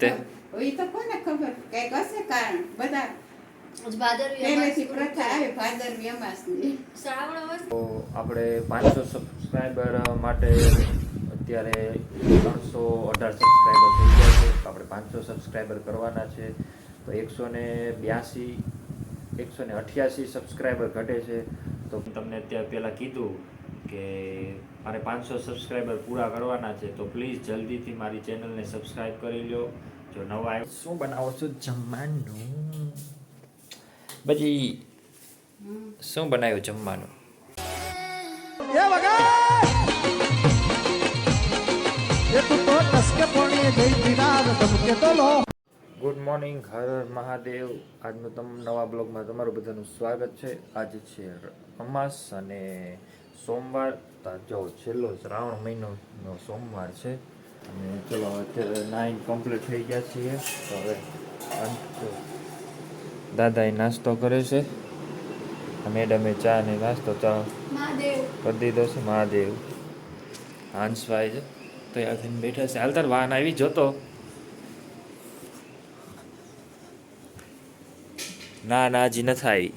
તે એ તો કોને ખબર? કંઈક હશે કારણ. બધા આપણે પાંચસો સબસ્ક્રાઈબર માટે અત્યારે ત્રણસો અઢાર સબસ્ક્રાઈબર થઈ ગયા છે. તો આપણે પાંચસો સબસ્ક્રાઈબર કરવાના છે. તો એકસો ને બ્યાસી એકસો ને અઠ્યાસી સબસ્ક્રાઈબર ઘટે છે. તો તમને અત્યારે પહેલાં કીધું કે મારે પાંચસો સબસ્ક્રાઈબર પૂરા કરવાના છે. તો પ્લીઝ જલ્દીથી મારી ચેનલને સબસ્ક્રાઈબ કરી લો જો નવા આવ્યો શું બનાવો છો જમવાનું પછી શું બનાવ્યું જમવાનું ગુડ મોર્નિંગ હર હર મહાદેવ આજનું તમ નવા બ્લોગમાં તમારું બધાનું સ્વાગત છે. આજે છે અમાસ અને સોમવાર. તા જો છેલ્લો શ્રાવણ મહિનોનો સોમવાર છે. અને ચલો અત્યારે નાઇન કમ્પ્લીટ થઈ ગયા છીએ. તો હવે અંત દાદા એ નાસ્તો કરે છે. મેડમે ચા ને નાસ્તો ચા કરી દીધો છે મહાદેવ. હાંસભાઈ છે તૈયાર થઈને બેઠા છે. હાલ તાર વાહન આવી જોતો ના ના હજી નથી આવી.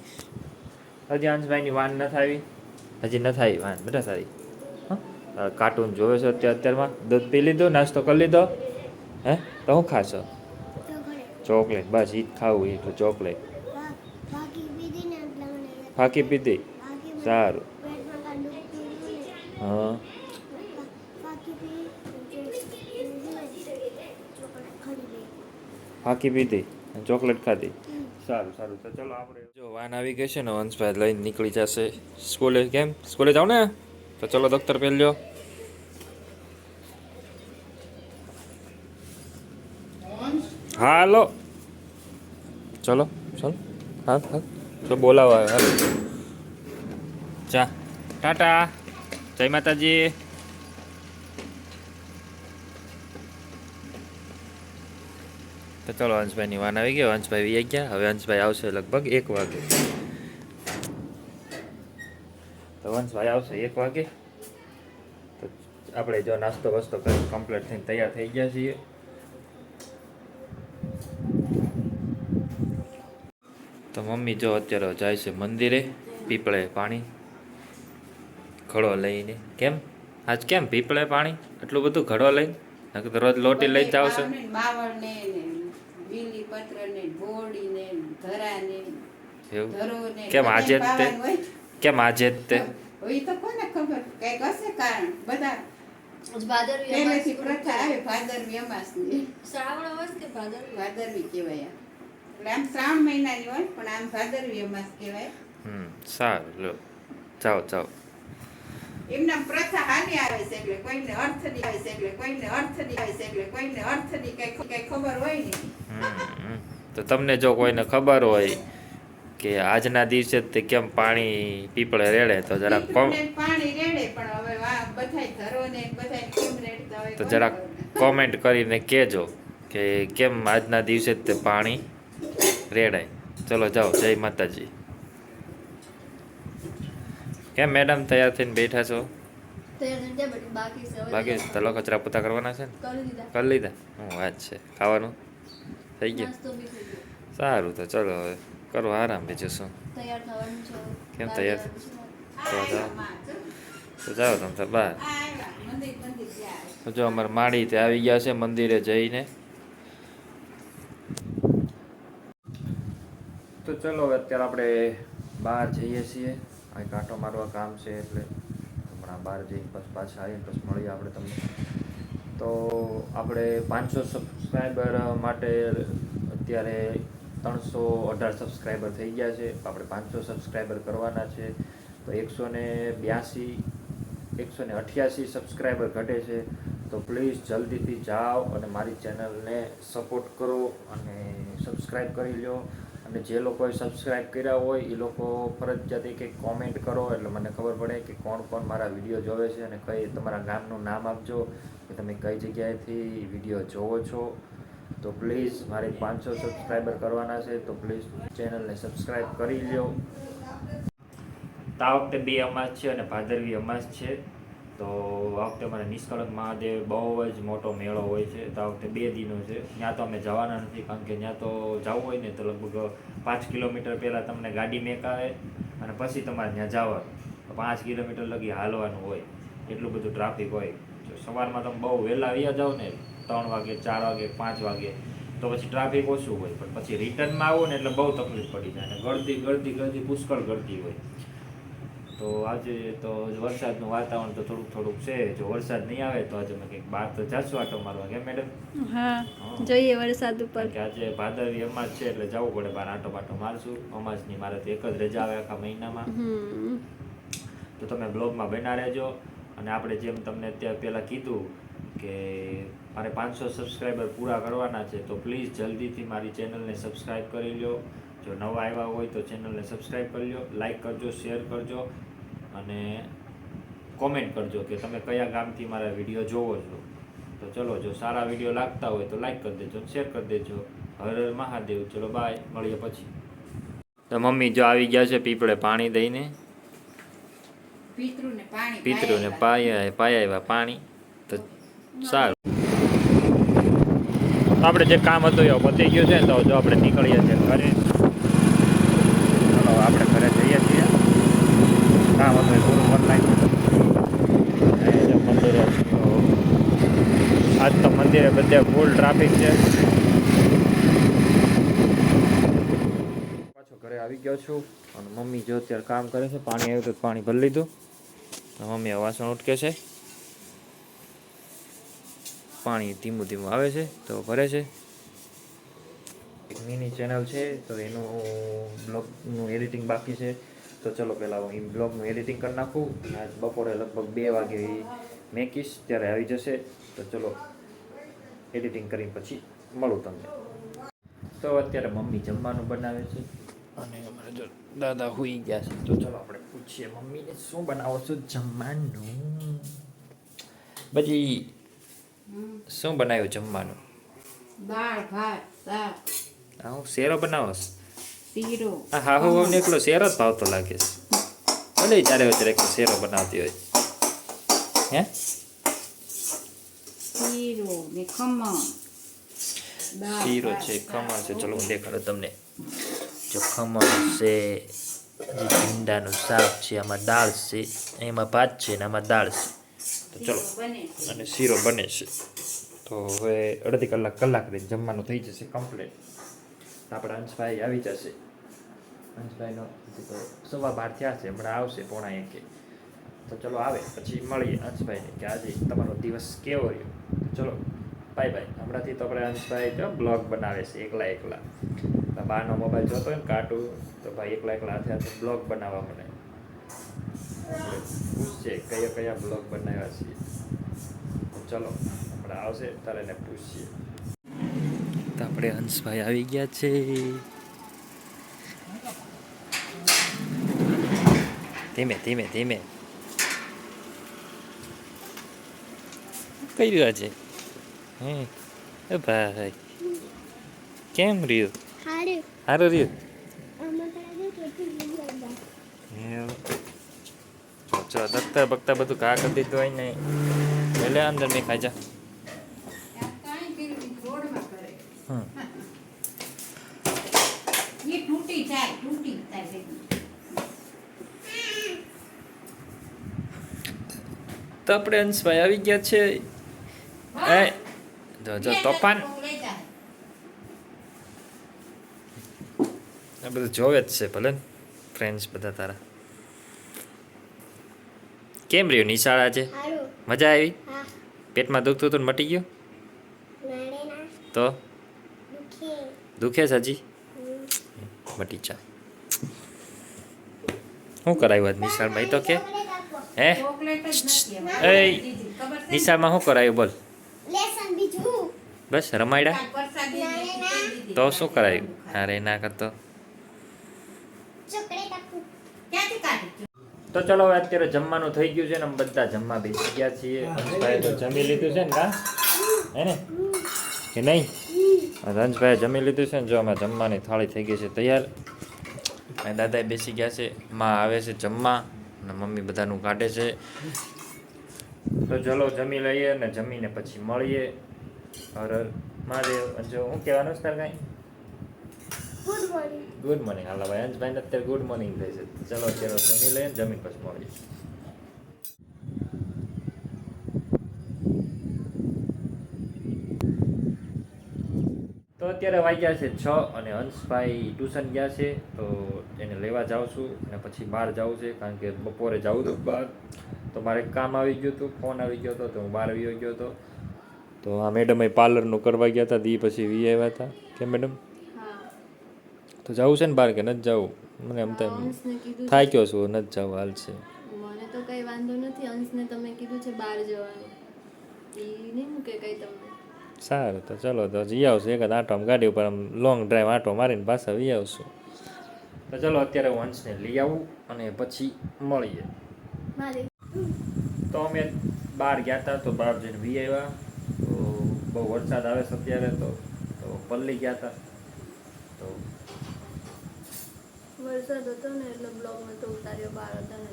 હજી હાંસભાઈની વાન નથી આવી. હજી નથી આવી વાન બેટા સારી? કાર્ટૂન જોવે છે અત્યારે અત્યારમાં. દૂધ પી લીધો નાસ્તો કરી લીધો. હે? તો હું ખાશો? ચોકલેટ. બસ ઈ જ ખાવું એ તો ચોકલેટ. ફાકી પીધી સારું. હા. ફાકી પીધી ચોકલેટ ખાધી. સારું સારું. તો ચલો આપણે જો વાન આવી ગઈ છે ને વંશભાઈ લઈને નીકળી જશે. સ્કૂલે કેમ? સ્કૂલે જાવ ને? તો ચલો દફતર હા હાલો. ચલો ચલો. હા હા. તો બોલાવો આવે હાલો. ચા ટાટા. જય માતાજી. તો ચલો હંસભાઈની વાન આવી ગયો હંસભાઈ વી ગયા. હવે હંસભાઈ આવશે લગભગ એક વાગે. હંસભાઈ આવશે એક વાગે. તો આપણે જો નાસ્તો વસ્તો કરી કમ્પ્લીટ થઈને તૈયાર થઈ ગયા છીએ. તો મમ્મી જો અત્યારે જાય છે મંદિરે પીપળે પાણી. ઘડો લઈને. કેમ? આજ કેમ પીપળે પાણી? એટલું બધું ઘડો લઈને? નકર રોજ લોટી લઈ જાવ છો કેમ આજે તે. કેમ આજે જ તે? એ તો કોને ખબર? કંઈક હશે કારણ. બધા ભાદરવી અમાસ પહેલેથી પ્રથા આવે ભાદરવી અમાસની. શ્રાવણ અમાસ કે ભાદરવી? ભાદરવી કહેવાય. એટલે આમ શ્રાવણ મહિનાની હોય પણ આમ ભાદરવી અમાસ કહેવાય. હમ સારું લો. જાઓ જાઓ. એમના પ્રથા હાલી આવે છે એટલે કોઈને અર્થની આવે છે એટલે કોઈને અર્થની આવે છે એટલે કોઈને અર્થની કઈ કઈ ખબર હોય નહીં હમ. તો તમને જો કોઈને ખબર હોય કે આજના દિવસે જ તે કેમ પાણી પીપળે રેડે? તો જરાક કોમ પાણી રેડે પણ હવે બધાય ધરોને બધાય કેમ રેડતા હોય તો જરાક જરા કોમેન્ટ કરીને કહેજો કે કેમ આજના દિવસે જ તે પાણી રેડાય? ચલો જાઓ જય માતાજી. કેમ મેડમ તૈયાર થઈને બેઠા છો? બાકી છે તલો કચરા પોતા કરવાના છે ને? કરી લીધા? હું વાત છે. ખાવાનું? થઈ ગયો. સારું તો ચલો હવે. કરો આરામ બીજું શું? તૈયાર થવાનું છે. હવે. કેમ તૈયાર? તો જાઓ. તો જાઓ તમે તો બહાર જો અમારે માળી તે આવી ગયા છે મંદિરે જઈને. તો ચલો હવે અત્યારે આપણે બહાર જઈએ છીએ. અહીં કાંટો મારવા કામ છે એટલે હમણાં બહાર જઈને પછી પાછા આવીને પછી મળીએ આપણે તમને. તો આપણે પાંચસો સબસ્ક્રાઈબર માટે અત્યારે ત્રણસો અઢાર સબસ્ક્રાઈબર થઈ ગયા છે, આપણે પાંચસો સબસ્ક્રાઈબર કરવાના છે, તો એકસો ને બ્યાસી એકસો ને અઠ્યાસી સબસ્ક્રાઈબર ઘટે છે. તો પ્લીઝ જલ્દીથી જાઓ અને મારી ચેનલને સપોર્ટ કરો અને સબસ્ક્રાઈબ કરી લો અને જે લોકોએ સબસ્ક્રાઈબ કર્યા હોય એ લોકો ફરજિયાત એક કોમેન્ટ કરો, એટલે મને ખબર પડે કે કોણ કોણ મારા વીડિયો જોવે છે અને કઈ તમારા ગામનું નામ આપજો, કે તમે કઈ જગ્યાએથી વીડિયો જોવો છો. તો પ્લીઝ મારે પાંચસો સબસ્ક્રાઈબર કરવાના છે, તો પ્લીઝ ચેનલને સબસ્ક્રાઈબ કરી તો આ વખતે બે અમાસ છે અને ભાદરવી અમાસ છે. તો તો આ વખતે અમારે નિષ્કળંક મહાદેવ બહુ જ મોટો મેળો હોય છે. તો આ વખતે બે દિનો છે. ત્યાં તો અમે જવાના નથી, કારણ કે ત્યાં તો જવું હોય ને, તો લગભગ પાંચ કિલોમીટર પહેલાં તમને ગાડી મેકાવે અને પછી તમારે ત્યાં જવાનું. પાંચ કિલોમીટર લગી હાલવાનું હોય. એટલું બધું ટ્રાફિક હોય. જો સવારમાં તમે બહુ વહેલા આવ્યા જાઓ ને ત્રણ વાગે ચાર વાગે પાંચ વાગે તો પછી ટ્રાફિક ઓછું હોય. પણ પછી રિટર્નમાં આવો ને એટલે બહુ તકલીફ પડી જાય અને ગળદી ગળતી ગળતી પુષ્કળ ગળતી હોય. તો આજે તો વરસાદનું વાતાવરણ તો થોડુંક થોડુંક છે. જો વરસાદ નહીં આવે તો આજે અમે કંઈક બહાર તો જાશું આટો મારવા. કેમ મેડમ? હા. જોઈએ વરસાદ ઉપર. કે આજે ભાદરવી અમાસ છે એટલે જવું પડે બહાર આટો બાટો મારશું. અમાસની મારે તો એક જ રજા આવે આખા મહિનામાં. તો તમે બ્લોગમાં બના રહેજો. અને આપણે જેમ તમને અત્યારે પહેલાં કીધું કે મારે પાંચસો સબસ્ક્રાઈબર પૂરા કરવાના છે તો પ્લીઝ જલ્દીથી મારી ચેનલને સબસ્ક્રાઈબ કરી લો જો નવા આવ્યા હોય તો ચેનલને સબસ્ક્રાઈબ કરી લો લાઈક કરજો શેર કરજો અને કોમેન્ટ કરજો કે તમે કયા ગામથી મારા વીડિયો જોવો છો. તો ચલો જો સારા વીડિયો લાગતા હોય તો લાઈક કરી દેજો શેર કરી દેજો. હર હર મહાદેવ. ચલો બાય મળીએ પછી. તો મમ્મી જો આવી ગયા છે પીપળે પાણી દઈને. પિતૃને પાણી પિતૃને પાયા. પાયા આવ્યા પાણી. તો સારું. આપણે જે કામ હતું એ પતી ગયું છે ને તો જો આપણે નીકળીએ છીએ ઘરે. ચલો, આપણે ઘરે જઈએ છીએ. કામ હતું એ પૂરું ઓનલાઈન મંદિરે આજ તો મંદિરે બધે ફૂલ ટ્રાફિક છે. પાછો ઘરે આવી ગયો છું અને મમ્મી જો અત્યારે કામ કરે છે, પાણી આવ્યું તો પાણી ભરી લીધું. મમ્મી વાસણ ઉટકે છે. પાણી ધીમું ધીમું આવે છે, તો ભરે છે. એક મિની ચેનલ છે, તો એનું બ્લોગનું એડિટિંગ બાકી છે. તો ચલો પહેલાં હું એ બ્લોગનું એડિટિંગ કરી નાખું. આજ બપોરે લગભગ બે વાગે મેકીશ, ત્યારે આવી જશે. તો ચલો એડિટિંગ કરી પછી મળું તમને. તો અત્યારે મમ્મી જમવાનું બનાવે છે. અને જો દાદા હુઈ ગયા છે. તો ચલો આપણે પૂછીએ મમ્મીને, શું બનાવો છો જમવાનું? પછી શું બનાવ્યું જમવાનું? દાળ ભાત શાક. હું શેરો બનાવો? શીરો. હા હું ને એકલો શેરો જ ભાવતો લાગે છે. ભલે ચારે વચ્ચે એકલો શેરો બનાવતી હોય. હે? શીરો ને ખમણ. શીરો છે ખમણ છે. ચલો હું દેખાડું તમને. જો ખમણ છે જે ભીંડાનું શાક છે આમાં દાળ છે એમાં ભાત છે ને આમાં દાળ છે. તો ચલો. અને શીરો બને છે. તો હવે અડધી કલાક કલાક રહી જમવાનું થઈ જશે કમ્પ્લીટ આપણા અંશભાઈ આવી જશે. અંશભાઈનો તો સવા બાર થયા છે હમણાં આવશે પોણા એકે. તો ચલો આવે પછી મળીએ અંશભાઈને કે આજે તમારો દિવસ કેવો રહ્યો? ચલો બાય બાય હમણાંથી તો આપણે અંશભાઈ બ્લોગ બનાવે છે એકલા એકલા. તો બહારનો મોબાઈલ જોતો હોય ને કાર્ટૂન તો ભાઈ એકલા એકલા હાથે હાથે બ્લોગ બનાવવા મને પૂછશે કયા કયા બ્લોગ બનાવ્યા છીએ. ચલો આપણે આવશે ત્યારે એને પૂછીએ. તો આપણે હંસભાઈ આવી ગયા છે. ધીમે ધીમે ધીમે. કઈ રહ્યા છે હે ભાઈ. કેમ રહ્યું? હારું રહ્યું આમાં તારે કેટલી જગ્યા એવું. જો દત્તર બગતા બધું ઘા કરી દીધું હોય ને એટલે અંદર નહીં ખાઈ જા. નહીં. તો આપણે અંશભાઈ આવી ગયા છે. એ, જો જો, તોફાન. આ બધું જોવે જ છે ભલે ફ્રેન્ડ્સ બધા તારા. કેમ રહ્યું? નિશાળા છે? મજા આવી? પેટમાં દુખતું હતું ને મટી ગયું? તો? દુખે. દુખે છે હજી. મટી જા. શું કરાયું આજ નિશાળમાં? એ તો કે હે? ને? નિશાળમાં શું કરાયું બોલ. બસ રમાયડા તે શું કરાયું? અરે ના કરતો. તો ચલો હવે અત્યારે જમવાનું થઈ ગયું છે ને અમે બધા જમવા બેસી ગયા છીએ. હંસભાઈ તો જમી લીધું છે ને કા? હે ને? કે નહીં? હંસભાઈ જમી લીધું છે ને જો અમે જમવાની થાળી થઈ ગઈ છે તૈયાર. અને દાદાએ બેસી ગયા છે માં આવે છે જમવા અને મમ્મી બધાનું કાઢે છે. તો ચલો જમી લઈએ અને જમીને પછી મળીએ. હર હર મહાદેવ. જો હું કહેવાનું છે કાંઈ? ગુડ મોર્નિંગ ગુડ મોર્નિંગ હાલો ભાઈ અંશભાઈને અત્યારે ગુડ મોર્નિંગ થાય છે ચલો અત્યારે જમી લઈએ જમીન પછી મળીએ તો અત્યારે વાગ્યા છે છ અને અંશભાઈ ટ્યુશન ગયા છે, તો એને લેવા જાઉં છું અને પછી બહાર જાઉં છે, કારણ કે બપોરે જાઉં હતું બહાર. તો મારે કામ આવી ગયું હતું, ફોન આવી ગયો હતો, તો હું બહાર આવી ગયો હતો. તો આ મેડમે પાર્લરનું કરવા ગયા હતા, દી પછી વી આવ્યા હતા. કે મેડમ તો જવું છે ને બહાર કે નથી જવું મને એમ તો થાય કયો છું નથી જવું હાલ છે. મને તો કઈ વાંધો નથી અંશને તમે કીધું છે બહાર જવાનું. એ નહીં મૂકે કઈ તમને? સારું તો ચલો તો જઈ આવશું. એકાદ આંટો આમ ગાડી ઉપર આમ લોંગ ડ્રાઈવ આંટો મારીને પાછા વી આવશું. તો ચલો અત્યારે હું અંશને લઈ આવું અને પછી મળીએ. તો અમે બહાર ગયા હતા તો બહાર જઈને વી આવ્યા તો બહુ વરસાદ આવે છે અત્યારે તો તો પલ્લી ગયા હતા તો વરસાદ હતો ને એટલે બ્લોગ નતો ઉતાર્યો બહાર હતા ને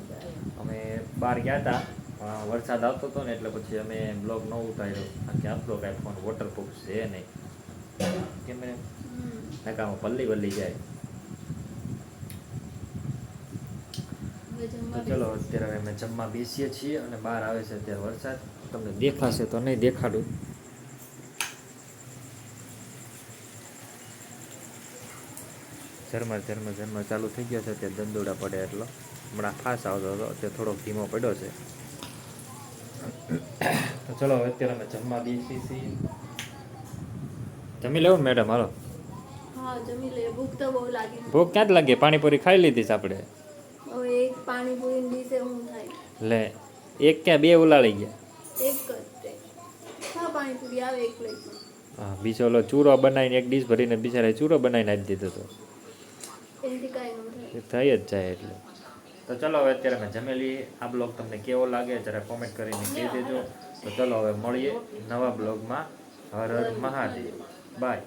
અમે બહાર ગયા હતા પણ વરસાદ આવતો હતો ને એટલે પછી અમે બ્લોગ ન ઉતાર્યો. કારણ કે આપણો કાંઈ ફોન વોટરપ્રૂફ છે નહીં. કેમ હમ. પલ્લી વલ્લી જાય. તો ચલો અત્યારે અમે જમવા બેસીએ છીએ અને બહાર આવે છે અત્યારે વરસાદ. તમને દેખાશે તો નહીં દેખાડું. ઝરમર ઝરમર ઝરમર ચાલુ થઈ ગયો છે તે દંદોડા પડે એટલો. હમણાં ફાસ આવતો હતો અત્યારે થોડોક ધીમો પડ્યો છે. તો ચલો હવે અત્યારે અમે જમવા બેસી છીએ. જમી લેવું મેડમ હાલો. ભૂખ તો ક્યાં જ લાગે? પાણીપુરી ખાઈ લીધી છે આપણે? લે એક ક્યાં બે ઉલાળી ગયા? તે. હા બીજો ઓલો ચૂરો બનાવીને એક ડીશ ભરીને બિચારા ચૂરો બનાવીને આપી દીધો હતો. થઈ જ જાય એટલે. તો ચલો હવે અત્યારે મેં જમેલી આ બ્લોગ તમને કેવો લાગે જરા કોમેન્ટ કરીને કહી દેજો. તો ચલો હવે મળીએ નવા બ્લોગમાં. હર હર મહાદેવ. બાય